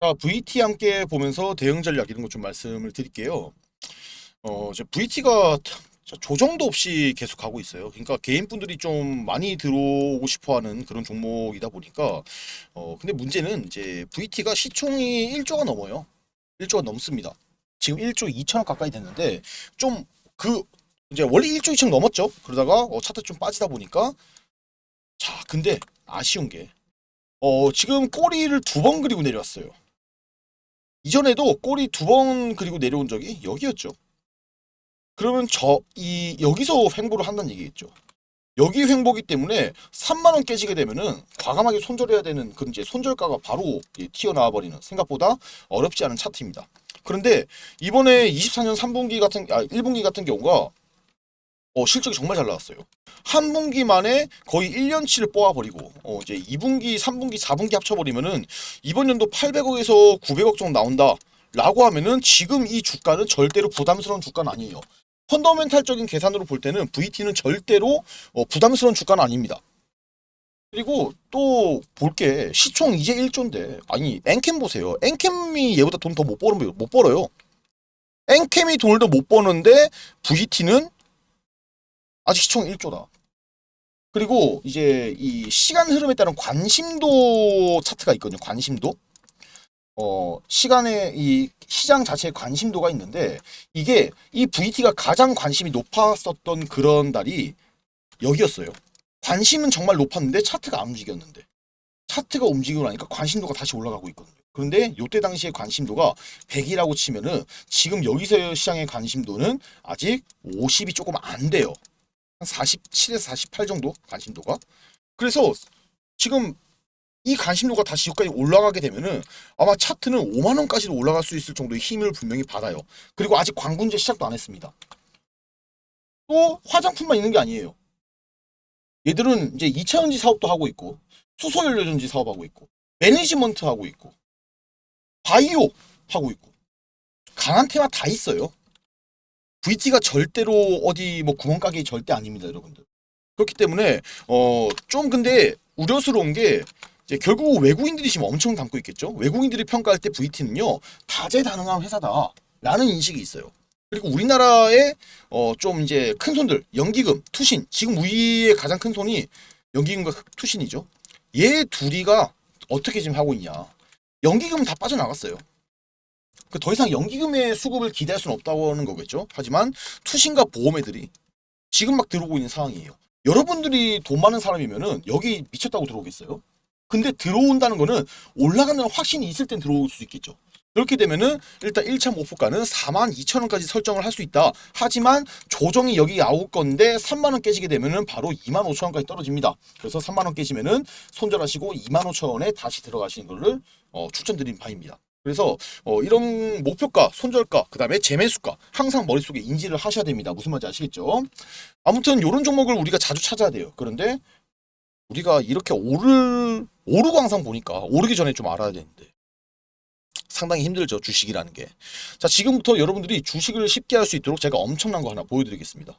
자, VT 함께 보면서 대응 전략 이런 것 좀 말씀을 드릴게요. 어, 이제 VT가 조정도 없이 계속 가고 있어요. 그러니까 개인분들이 좀 많이 들어오고 싶어 하는 그런 종목이다 보니까, 어, 근데 문제는 이제 VT가 시총이 1조가 넘어요. 1조가 넘습니다. 지금 1조 2천억 가까이 됐는데, 좀 그, 이제 원래 1조 2천 넘었죠. 그러다가 어, 차트 좀 빠지다 보니까, 자, 근데 아쉬운 게, 어, 지금 꼬리를 두 번 그리고 내려왔어요. 이전에도 꼬리 두번 그리고 내려온 적이 여기였죠. 그러면 저 이 여기서 횡보를 한다는 얘기겠죠. 여기 횡보기 때문에 3만 원 깨지게 되면은 과감하게 손절해야 되는 그런 이제 손절가가 바로 예, 튀어나와 버리는 생각보다 어렵지 않은 차트입니다. 그런데 이번에 24년 3분기 같은 아 1분기 같은 경우가 어, 실적이 정말 잘 나왔어요. 한 분기 만에 거의 1년치를 뽑아버리고 어, 이제 2분기, 3분기, 4분기 합쳐버리면은 이번 연도 800억에서 900억 정도 나온다. 라고 하면은 지금 이 주가는 절대로 부담스러운 주가는 아니에요. 펀더멘탈적인 계산으로 볼 때는 VT는 절대로 어, 부담스러운 주가는 아닙니다. 그리고 또 볼 게 시총 이제 1조인데 아니 엔캠 보세요. 엔캠이 얘보다 돈 더 못 벌어요. 못 벌어요. 엔캠이 돈을 더 못 버는데 VT는 아직 시총 1조다. 그리고 이제 이 시간 흐름에 따른 관심도 차트가 있거든요. 관심도. 어, 시간에 이 시장 자체의 관심도가 있는데 이게 이 VT가 가장 관심이 높았었던 그런 달이 여기였어요. 관심은 정말 높았는데 차트가 안 움직였는데 차트가 움직이고 나니까 관심도가 다시 올라가고 있거든요. 그런데 요때 당시의 관심도가 100이라고 치면은 지금 여기서 시장의 관심도는 아직 50이 조금 안 돼요. 한 47에서 48 정도 관심도가. 그래서 지금 이 관심도가 다시 여기까지 올라가게 되면은 아마 차트는 5만 원까지도 올라갈 수 있을 정도의 힘을 분명히 받아요. 그리고 아직 광군제 시작도 안 했습니다. 또 화장품만 있는 게 아니에요. 얘들은 이제 2차 전지 사업도 하고 있고 수소연료 전지 사업하고 있고 매니지먼트 하고 있고 바이오 하고 있고 강한 테마 다 있어요. VT가 절대로 어디 뭐 구멍가게 절대 아닙니다, 여러분들. 그렇기 때문에 어 좀 근데 우려스러운 게 결국 외국인들이 지금 엄청 담고 있겠죠. 외국인들이 평가할 때 VT는요 다재다능한 회사다라는 인식이 있어요. 그리고 우리나라의 어 좀 이제 큰 손들 연기금, 투신 지금 우리의 가장 큰 손이 연기금과 투신이죠. 얘 둘이가 어떻게 지금 하고 있냐? 연기금은 다 빠져나갔어요. 그더 이상 연기금의 수급을 기대할 수는 없다고 하는 거겠죠. 하지만 투신과 보험애들이 지금 막 들어오고 있는 상황이에요. 여러분들이 돈 많은 사람이면은 여기 미쳤다고 들어오겠어요? 근데 들어온다는 거는 올라가는 확신이 있을 땐 들어올 수 있겠죠. 그렇게 되면은 일단 1차 목표가는 4만 2천 원까지 설정을 할 수 있다. 하지만 조정이 여기 나올 건데 3만 원 깨지게 되면은 바로 2만 5천 원까지 떨어집니다. 그래서 3만 원 깨지면은 손절하시고 2만 5천 원에 다시 들어가시는 거를 어, 추천드린 바입니다. 그래서 어, 이런 목표가, 손절가, 그 다음에 재매수가 항상 머릿속에 인지를 하셔야 됩니다. 무슨 말인지 아시겠죠? 아무튼 이런 종목을 우리가 자주 찾아야 돼요. 그런데 우리가 이렇게 오를 오르고 항상 보니까 오르기 전에 좀 알아야 되는데 상당히 힘들죠 주식이라는 게. 자 지금부터 여러분들이 주식을 쉽게 할 수 있도록 제가 엄청난 거 하나 보여드리겠습니다.